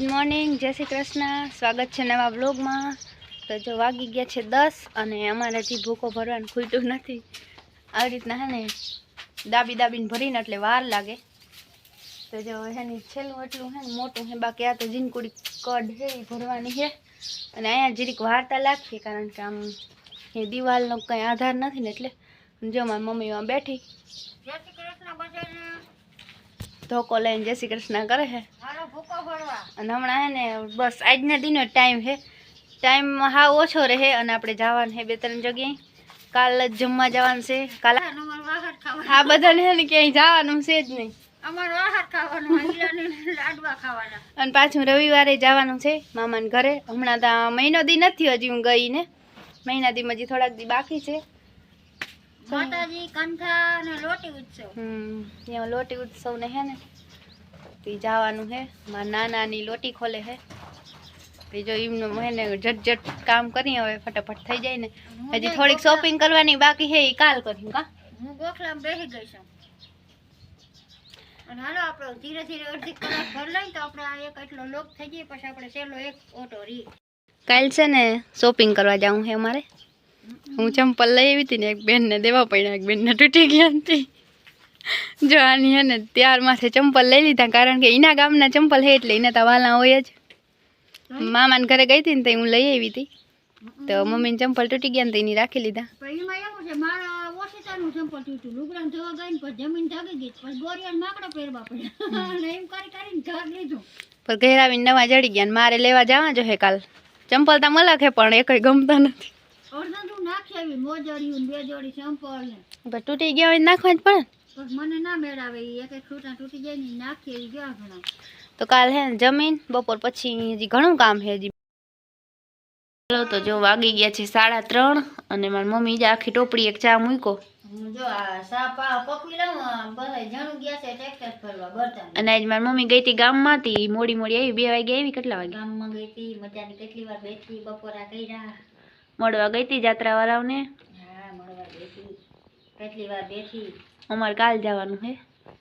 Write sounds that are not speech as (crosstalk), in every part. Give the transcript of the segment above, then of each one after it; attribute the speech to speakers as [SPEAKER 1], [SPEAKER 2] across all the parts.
[SPEAKER 1] Good morning જય શ્રી કૃષ્ણ. સ્વાગત છે નવા વ્લોગમાં. તો જો વાગી ગયા છે દસ અને અમારે હજી ભૂકો ભરવાનું ખૂટ્યું નથી. આવી રીતના ને દાબી દાબીને ભરીને એટલે વાર લાગે. તો જો એની છેલ્લું એટલું હે ને મોટું હે, બાકી આ તો જીનકુડી કડ છે એ ભરવાની છે અને અહીંયા જરીક વાર્તા લાગશે કારણ કે આમ એ દિવાલનો કંઈ આધાર નથી ને એટલે. જો મારી મમ્મીમાં બેઠી
[SPEAKER 2] જય શ્રી કૃષ્ણ બધાને
[SPEAKER 1] ધોકો લઈને જય શ્રી કૃષ્ણ કરે છે અને હમણાં હે ને બસ આજના દિનો ટાઈમ છે ટાઈમ હા ઓછો રહે અને આપણે જવાનું છે બે ત્રણ જગ્યાએ. કાલ જ જમવા જવાનું છે. કાલ આ બધાને હે ને ક્યાંય જવાનું છે જ નહીં. અને પાછું રવિવારે જવાનું છે મામાને ઘરે. હમણાં તો મહિનો દી નથી હજી હું ગઈ ને. મહિના દી હજી થોડાક દી બાકી છે.
[SPEAKER 2] માતાજી કંઠા અને લોટી ઉત્સવ.
[SPEAKER 1] હમ ત્યાં લોટી ઉત્સવને હે ને તે જવાનું છે મારા નાનાની લોટી ખોલે હે. તે જો એમનું હે જટ ઝટ કામ કરી હવે ફટાફટ થઈ જાય ને. હજી થોડીક શોપિંગ કરવાની બાકી હે એ કાલ કર્યું કા
[SPEAKER 2] હું ગોખલામાં બેસી ગઈ છું. અને હાલો આપણો ધીરે ધીરે અડધી કલાક ભર લઈ તો આપણે આ એક એટલો લોક થઈ જાય પછી આપણે છેલ્લો એક ઓટો રી.
[SPEAKER 1] કાલ છે ને શોપિંગ કરવા જાવું હે અમારે. હું ચંપલ લઈ આવી હતી ને એક બેનને દેવા પડ્યા એક બેનને તૂટી ગયા હતી. જો આની હે ને ત્યાર માથે ચંપલ લઈ લીધા કારણ કે એના ગામના ચંપલ છે એટલે એના તો વાલા હોય જ. મામાને ઘરે ગઈ હતી ને તો હું લઈ આવી હતી. તો મમ્મીને ચંપલ તૂટી ગયા ને તો એની રાખી લીધા.
[SPEAKER 2] પણ એમાં એવું છે મારા ઓશિતાનું ચંપલ તૂટ્યું લુગડાને ધોવા ગઈ ને પછી જમીન જાગી ગઈ પછી ગોરિયાને માકડા પહેરવા પડ્યા. અને એમ કરી કરીને ઘર લીધું.
[SPEAKER 1] પણ ઘેર આવીને નવા જડી ગયા ને મારે લેવા જવા જો હે કાલ. ચંપલ તો મલક હે પણ એ કંઈ ગમતા નથી.
[SPEAKER 2] અડધા તું નાખી આવી મોજડિયું ને બે જોડી ચંપલ ને
[SPEAKER 1] પણ તૂટી ગયા હોય તો નાખવા જ પડે ને.
[SPEAKER 2] પણ મને ના મેળાવે ઈ એક એક છૂટા તૂટી જાય ને ઈ નાખી આવી ગયા ઘણા.
[SPEAKER 1] તો કાલ હે ને જમીન બપોર પછી હજી ઘણું કામ છે હજી. ચાલો તો જો વાગી ગયા છે સાડા ત્રણ અને મારી મમ્મી જ આખી ટોપડી એક ચા મૂક્યો.
[SPEAKER 2] હું જો આ સાપા પકવી લઉં બધા જણું ગયા છે ટ્રેક્ટર ફરવા બરતા
[SPEAKER 1] અને આજ મારી મમ્મી ગઈ હતી ગામમાં હતી મોડી મોડી આવી બે વાગે આવી કેટલા વાગે?
[SPEAKER 2] ગામમાં ગઈ હતી મજાની કેટલી વાર બેઠી બપોરા કર્યા.
[SPEAKER 1] મળવા ગઈ હતી જાત્રાવાળાઓને?
[SPEAKER 2] હા મળવા બેઠી કેટલી વાર બેઠી.
[SPEAKER 1] અમારે કાલ જવાનું છે.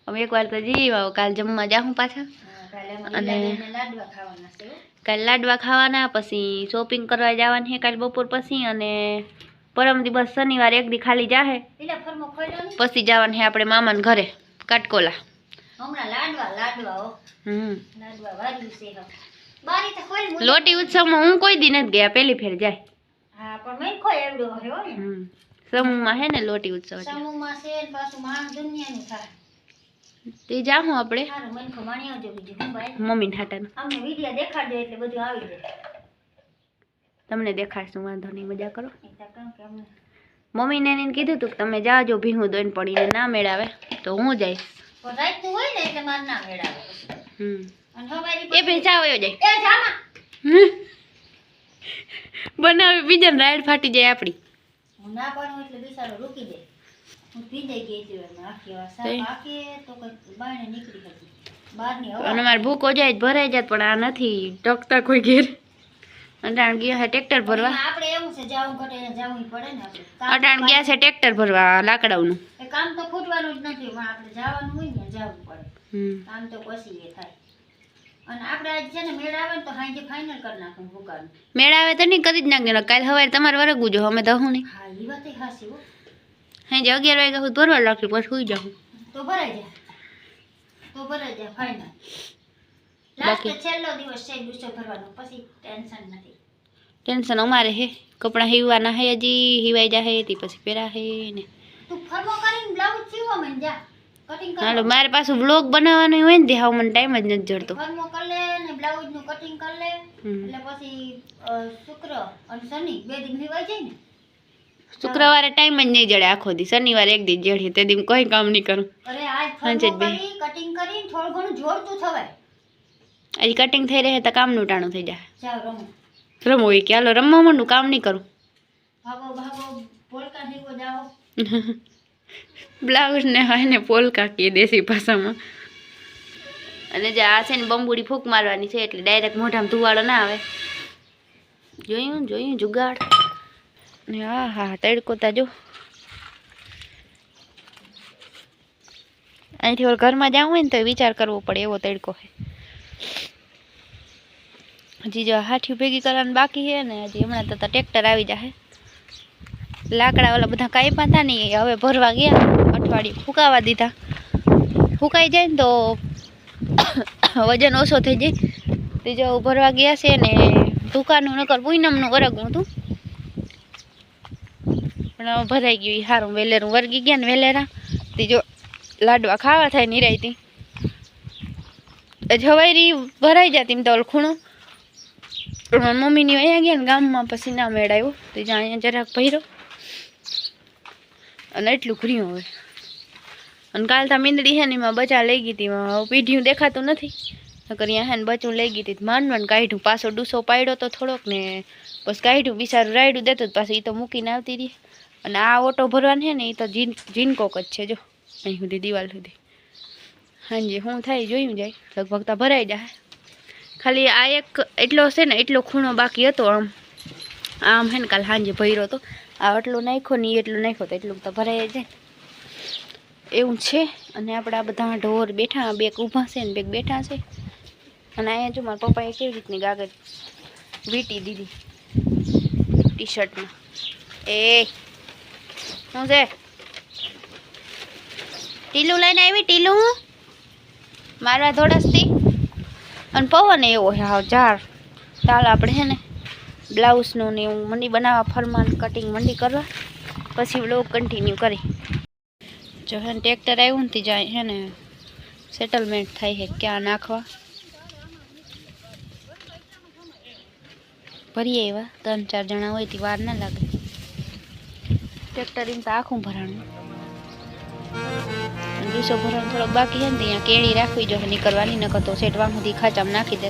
[SPEAKER 1] હવે એકવાર તો જઈ આવો કાલ જમવા જાઉં પાછા.
[SPEAKER 2] હા, કાલે અમે
[SPEAKER 1] અને-
[SPEAKER 2] લીલાબેનને લાડવા ખાવાના છે હો.
[SPEAKER 1] કાલ લાડવા ખાવાના પછી શોપિંગ કરવા જવાનું છે કાલ બપોર પછી અને પરમ દિવસ શનિવાર એક દી ખાલી જાહે.
[SPEAKER 2] લીલા ફરમો ખોલ્યો ને?
[SPEAKER 1] પછી જવાનું છે આપણે મામાને ઘરે કાટકોલા.
[SPEAKER 2] હમણાં લાડવા લાડવા હો.
[SPEAKER 1] હમ.
[SPEAKER 2] લાડવા વાર્યું છે હવે. બારી તો ખોલ મું.
[SPEAKER 1] લોટી ઉત્સવમાં હું કોઈ દી નથી ગયા પેલી ફેર જાય.
[SPEAKER 2] હા પણ મેં એવડો હે હો
[SPEAKER 1] સમૂહમાં હે ને લોટી ઉત્સવ
[SPEAKER 2] સમૂહમાં છે પાછું માણસ દુનિયાનું થાય.
[SPEAKER 1] તે જાહું આપણે? મમ્મી ઠાટાનું
[SPEAKER 2] અમને વીડિયો દેખાડજો એટલે બધું આવી જાય.
[SPEAKER 1] તમને દેખાડશું વાંધો નહીં મજા કરો. મમ્મીને એને કીધું તું કે તમે જાજો ભીહું દોઈને પડીને ના મેળાવે તો હું જઈશ.
[SPEAKER 2] હોય ને એટલે મારે ના મેળાવે.
[SPEAKER 1] હમ. એ ભાઈ હોય જાય
[SPEAKER 2] એ જામા.
[SPEAKER 1] બનાવી બીજાને રાઈડ ફાટી જાય આપણી
[SPEAKER 2] હું ના પાડું એટલે બિચારો રૂકી જાય. હું ભીંજાઈ ગઈ હતી આખી વાર. સાપ આખે તો કઈ બાયણે નીકળી હતી. બહારની
[SPEAKER 1] અને મારે ભૂકો જાય જ ભરાઈ જાત પણ આ નથી ટકતા કોઈ ઘેર. અટાણ ગયા છે ટ્રેક્ટર ભરવા.
[SPEAKER 2] આપણે એવું છે જાવું ઘટે જાવું પડે ને કામ
[SPEAKER 1] અટાણ ગયા છે ટ્રેક્ટર ભરવા લાકડાઓનું.
[SPEAKER 2] કામ તો ખૂટવાનું જ નથી પણ આપણે જવાનું હોય ને જવું પડે. કામ તો પછી એ થાય. અને આપણે આજ છે ને મેળ આવે ને તો હાંજે ફાઇનલ કરી નાખું ભૂકાનું
[SPEAKER 1] મેળાવે તો નહીં કરી જ નાખજો કાલે સવારે તમારે વરગવું જો અમે દહું નહીં.
[SPEAKER 2] હા એ વાત હાસી હો.
[SPEAKER 1] હા જે અગિયાર વાગ્યા સુધી ભરવા લાગશું પછી સુઈ જાઉં.
[SPEAKER 2] તો ભરાઈ જાય. તો ભરાઈ જાય ફાઇનલ
[SPEAKER 1] બાકી?
[SPEAKER 2] લાસ્ટ છેલ્લો દિવસ છે ગુસ્સો ભરવાનો પછી ટેન્શન નથી.
[SPEAKER 1] ટેન્શન અમારે હે. કપડાં હીવવાના હે હજી હીવાઈ જાહે તે પછી પહેરા હે ને.
[SPEAKER 2] તું ફરવો કરીને બ્લાઉઝ સીવો મને જા. કટિંગ
[SPEAKER 1] હાલો મારે પાછું બ્લોગ બનાવવાનું હોય ને તે હાવ મને ટાઈમ જ નથી જડતો.
[SPEAKER 2] ફરમો કર લે ને બ્લાઉઝનું કટિંગ કર લે. એટલે પછી શુક્ર અને શનિ બે દિન હીવાઈ જાય ને.
[SPEAKER 1] શુક્રવારે ટાઈમ જ નહીં જડે આખો દી. શનિવારે એક દી જડે તે દી કોઈ કામ નહીં કરું.
[SPEAKER 2] અરે આજ ફરમો. કરી કટિંગ કરીને થોડું ઘણું જોડતું થવાય.
[SPEAKER 1] આજે કટિંગ થઈ રહે તો કામનું ટાણું થઈ જાય.
[SPEAKER 2] જાઓ રમો.
[SPEAKER 1] કે હાલો રમવા માંડું કામ નહીં કરું.
[SPEAKER 2] ભાગો ભાગો હીવો જાઓ. (laughs)
[SPEAKER 1] બ્લાઉઝ ને હોય ને પોલકા કે દેશી ભાષામાં. અને જે આ છે ને બંબુડી ફૂંક મારવાની છે એટલે ડાયરેક્ટ મોઢામાં ધુવાડો ના આવે. જોયું જોયું જુગાડ. ને હા હા તડકો તા જો. અહીંથી ઓલ ઘરમાં જવું હોય ને તો વિચાર કરવો પડે એવો તડકો છે. હજી જો હાઠી ભેગી કરવાની બાકી છે ને હજી હમણાં તો ટ્રેક્ટર આવી જશે લાકડા ઓલા બધા કાંઈ પાતા નહીં. હવે ભરવા ગયા, અઠવાડિયું ફૂંકાવા દીધા. ફૂંકાઈ જાય ને તો વજન ઓછો થઈ જાય. ત્રીજો ભરવા ગયા છે ને દુકાનનું, નકર પૂનમનું વરગું હતું. પણ ભરાઈ ગયું સારું વેલેરું વર્ગી ગયા ને વેલેરા. ત્રીજો લાડવા ખાવા થાય નિરાયતી જવાયરી ભરાઈ જતી તો ખૂણું. મમ્મીની અહીંયા ગયા ને ગામમાં પછી ના મેળાયો. તો જ્યાં અહીંયા જરાક ભર્યો. અને એટલું ઘર્યું હવે અને કાલ તા મીંદડી છે ને એમાં બચા લઈ ગઈ હતી પીઢિયું દેખાતું નથી. નકર અહીંયા હે ને બચું લઈ ગઈ હતી માંડ માંડ કાઢ્યું. પાછો ડૂસો પાડ્યો તો થોડોક ને પછી કાઢ્યું. બિચારું રાયડું દેતું પાછું એ તો મૂકીને આવતી રહી. અને આ ઓટો ભરવાનો છે ને એ તો જીન, જીનકોક જ છે, જો. અહીં સુધી દિવાલ સુધી. હાજી શું થાય જોયું જાય. લગભગ તો ભરાઈ જાય ખાલી આ એક એટલો છે ને એટલો ખૂણો બાકી હતો આમ. આમ હે ને કાલ હાંજે ભર્યો હતો આ આટલું નાખ્યો ને એટલું નાખો તો એટલું તો ભરાઈ જાય. એવું છે. અને આપણે આ બધા ઢોર બેઠા બેક ઊભા છે ને બેક બેઠા છે. અને અહીંયા જો મારા પપ્પાએ કેવી રીતની ગાગર વીટી દીધી. ટી શર્ટમાં એ, શું છે? ટીલું લઈને આવી, ટીલું? મારા ધોડસથી અને પવન એવો છે, હાવ ઝાડ. ચાલ આપણે છે ને બ્લાઉઝનું ને એવું મંડી બનાવવા, ફરમાન કટિંગ મંડી કરવા. પછી બ્લોગ કન્ટિન્યુ કરી. જો હે ને ટ્રેક્ટર આવ્યું ને તે જાય છે ને સેટલમેન્ટ થાય છે ક્યાં નાખવા? ભરીએ એવા, ત્રણ ચાર જણા હોય તે વાર ના લાગે. ટ્રેક્ટર એમ તો આખું ભરાણું. દૂસો ભરવાનું થોડોક બાકી છે ને ત્યાં કેળી રાખવી જોઈએ નીકળવાની, નકર તો સેટવા સુધી ખાચામાં નાખી દે.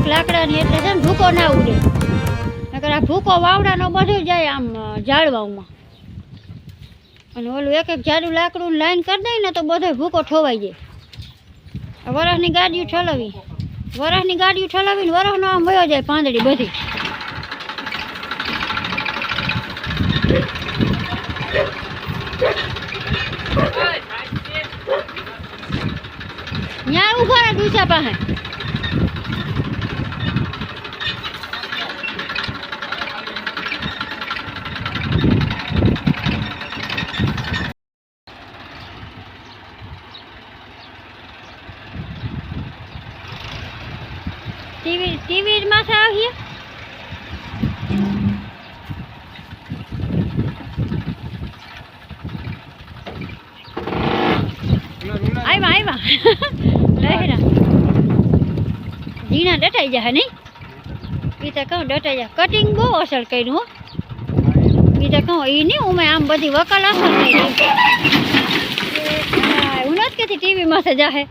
[SPEAKER 2] એક લાકડાની એટલે છે ને ભૂકો ના ઉડે. નકર આ ભૂકો વાવડાનો બધું જાય આમ ઝાડવામાં અને ઓલું એક એક જાડું લાકડું લાઈન કરી દઈએ ને તો બધો ભૂકો ઠોવાઈ જાય. વરસની ગાડીઓ ઠલાવી. વરસની ગાડીઓ ઠલાવીને વરસનો આમ વયો જાય પાંદડી બધી. ત્યાં ઊભા દુસા પાસે. આવ્યા આવ્યા ઝીણા ડટાઈ જાય નહીં? એ તો કહું, ડટાઈ જાય કટિંગ બહુ અસર કર્યું હો. એ તો કહું એ નહીં, ઉમે આમ બધી વકલ અસર થઈ હું નથી કહેતી ટીવીમાં છે જાહે.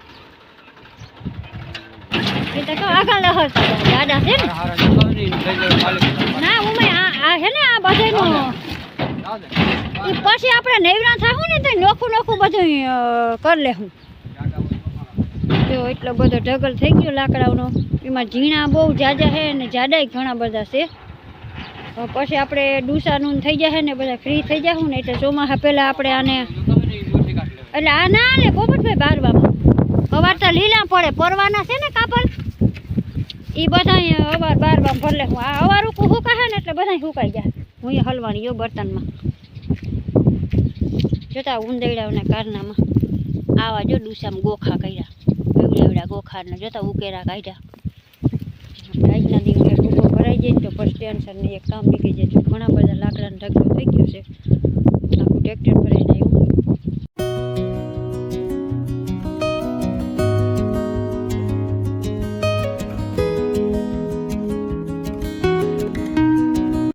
[SPEAKER 2] એ તો કહું, આગળ લહર દાદા છે ને? આ આ છે ને, આ બધાનું. પછી આપણે નેવરા થાવું ને તો નોખું નોખું બધું કરી લેવું જો એટલો બધો ઢગલ થઈ ગયો લાકડાઓનો એમાં ઝીણા બહુ જાજા છે ને જાડાય ઘણા બધા છે. પછી આપણે ડુસાનું થઈ જશે ને બધા ફ્રી થઈ જાશું ને એટલે ચોમાસા પહેલાં આપણે આને એટલે આ ના લે, પોપટભાઈ બારવામાં. અવાર તો લીલા પડે, પરવાના છે ને કાપડ? એ બધા અવાર બારવામાં ભરલે હું આ અવાર ઉકું સુકાશે ને એટલે બધા સુકાઈ જાય હું એ હલવાની જો બર્તનમાં. જોતા ઉંદેડાઓના કારનામાં. આવા જો ડુસામાં ગોખા કર્યા. લેવડા ગોખારને જોતા ઉકેરા કાઢ્યા. આજના દિવસે ટૂંકો ભરાઈ જાય તો પછી ટેન્શન એક કામ નીકળી જાય. ઘણા બધા લાકડાને ઢગલો થઈ ગયો છે. આખું ટ્રેક્ટર ભરાઈને આવ્યું.